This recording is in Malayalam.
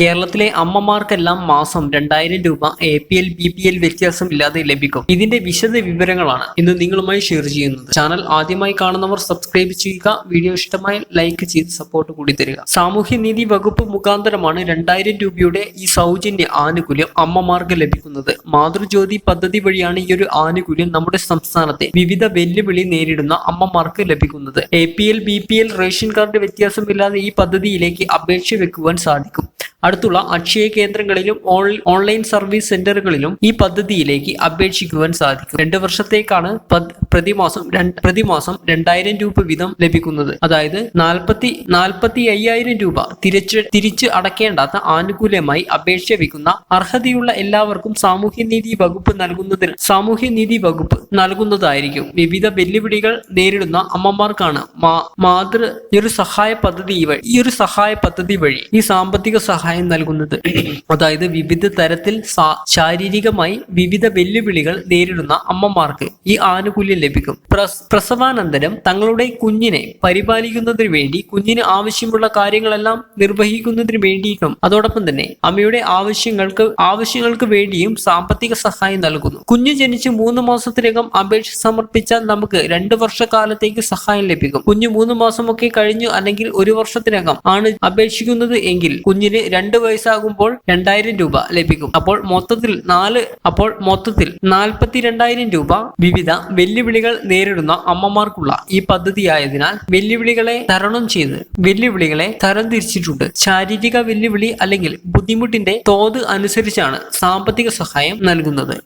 കേരളത്തിലെ അമ്മമാർക്കെല്ലാം മാസം രണ്ടായിരം രൂപ A P L B P L വ്യത്യാസമില്ലാതെ ലഭിക്കും. ഇതിന്റെ വിശദ വിവരങ്ങളാണ് ഇന്ന് നിങ്ങളുമായി ഷെയർ ചെയ്യുന്നത്. ചാനൽ ആദ്യമായി കാണുന്നവർ സബ്സ്ക്രൈബ് ചെയ്യുക. വീഡിയോ ഇഷ്ടമായി ലൈക്ക് ചെയ്ത് സപ്പോർട്ട് കൂടി തരിക. സാമൂഹ്യനീതി വകുപ്പ് മുഖാന്തരമാണ് രണ്ടായിരം രൂപയുടെ ഈ സൗജന്യ ആനുകൂല്യം അമ്മമാർക്ക് ലഭിക്കുന്നത്. മാതൃജ്യോതി പദ്ധതി വഴിയാണ് ഈ ഒരു ആനുകൂല്യം നമ്മുടെ സംസ്ഥാനത്തെ വിവിധ വെല്ലുവിളി നേരിടുന്ന അമ്മമാർക്ക് ലഭിക്കുന്നത്. A P L B P L ration card വ്യത്യാസമില്ലാതെ ഈ പദ്ധതിയിലേക്ക് അപേക്ഷ വെക്കുവാൻ സാധിക്കും. അടുത്തുള്ള അക്ഷയ കേന്ദ്രങ്ങളിലും ഓൺലൈൻ സർവീസ് സെന്ററുകളിലും ഈ പദ്ധതിയിലേക്ക് അപേക്ഷിക്കുവാൻ സാധിക്കും. രണ്ട് വർഷത്തേക്കാണ് പ്രതിമാസം പ്രതിമാസം രണ്ടായിരം രൂപ വീതം ലഭിക്കുന്നത്. അതായത് നാൽപ്പത്തി നാൽപ്പത്തി അയ്യായിരം രൂപ തിരിച്ച് തിരിച്ച് അടക്കേണ്ടാത്ത ആനുകൂല്യമായി അപേക്ഷ വെക്കുന്ന അർഹതയുള്ള എല്ലാവർക്കും സാമൂഹ്യനീതി വകുപ്പ് നൽകുന്നതിന് സാമൂഹ്യനീതി വകുപ്പ് നൽകുന്നതായിരിക്കും. വിവിധ വെല്ലുവിളികൾ നേരിടുന്ന അമ്മമാർക്കാണ് മാതൃ ഈ ഒരു സഹായ പദ്ധതി ഈ ഒരു സഹായ പദ്ധതി വഴി ഈ സാമ്പത്തിക സഹായം നൽകുന്നത്. അതായത് വിവിധ തരത്തിൽ ശാരീരികമായി വിവിധ വെല്ലുവിളികൾ നേരിടുന്ന അമ്മമാർക്ക് ഈ ആനുകൂല്യം ലഭിക്കും. പ്രസ്- പ്രസവാനന്തരം തങ്ങളുടെ കുഞ്ഞിനെ പരിപാലിക്കുന്നതിന് വേണ്ടി കുഞ്ഞിന് ആവശ്യമുള്ള കാര്യങ്ങളെല്ലാം നിർവഹിക്കുന്നതിന് വേണ്ടിയിട്ടും അതോടൊപ്പം തന്നെ അമ്മയുടെ ആവശ്യങ്ങൾക്ക് ആവശ്യങ്ങൾക്ക് വേണ്ടിയും സാമ്പത്തിക സഹായം നൽകുന്നു. കുഞ്ഞു ജനിച്ച് മൂന്ന് മാസത്തിനകം അപേക്ഷ സമർപ്പിച്ചാൽ നമുക്ക് രണ്ട് വർഷക്കാലത്തേക്ക് സഹായം ലഭിക്കും. കുഞ്ഞ് മൂന്ന് മാസമൊക്കെ കഴിഞ്ഞു അല്ലെങ്കിൽ ഒരു വർഷത്തിനകം ആണ് അപേക്ഷിക്കുന്നത് എങ്കിൽ കുഞ്ഞിന് രണ്ട് വയസ്സാകുമ്പോൾ രണ്ടായിരം രൂപ ലഭിക്കും. അപ്പോൾ മൊത്തത്തിൽ നാല് അപ്പോൾ മൊത്തത്തിൽ നാൽപ്പത്തി രണ്ടായിരം രൂപ വിവിധ വെല്ലുവിളികൾ നേരിടുന്ന അമ്മമാർക്കുള്ള ഈ പദ്ധതിയായതിനാൽ വെല്ലുവിളികളെ തരണം ചെയ്ത് വെല്ലുവിളികളെ തരം തിരിച്ചിട്ടുണ്ട്. ശാരീരിക വെല്ലുവിളി അല്ലെങ്കിൽ ബുദ്ധിമുട്ടിന്റെ തോത് അനുസരിച്ചാണ് സാമ്പത്തിക സഹായം നൽകുന്നത്.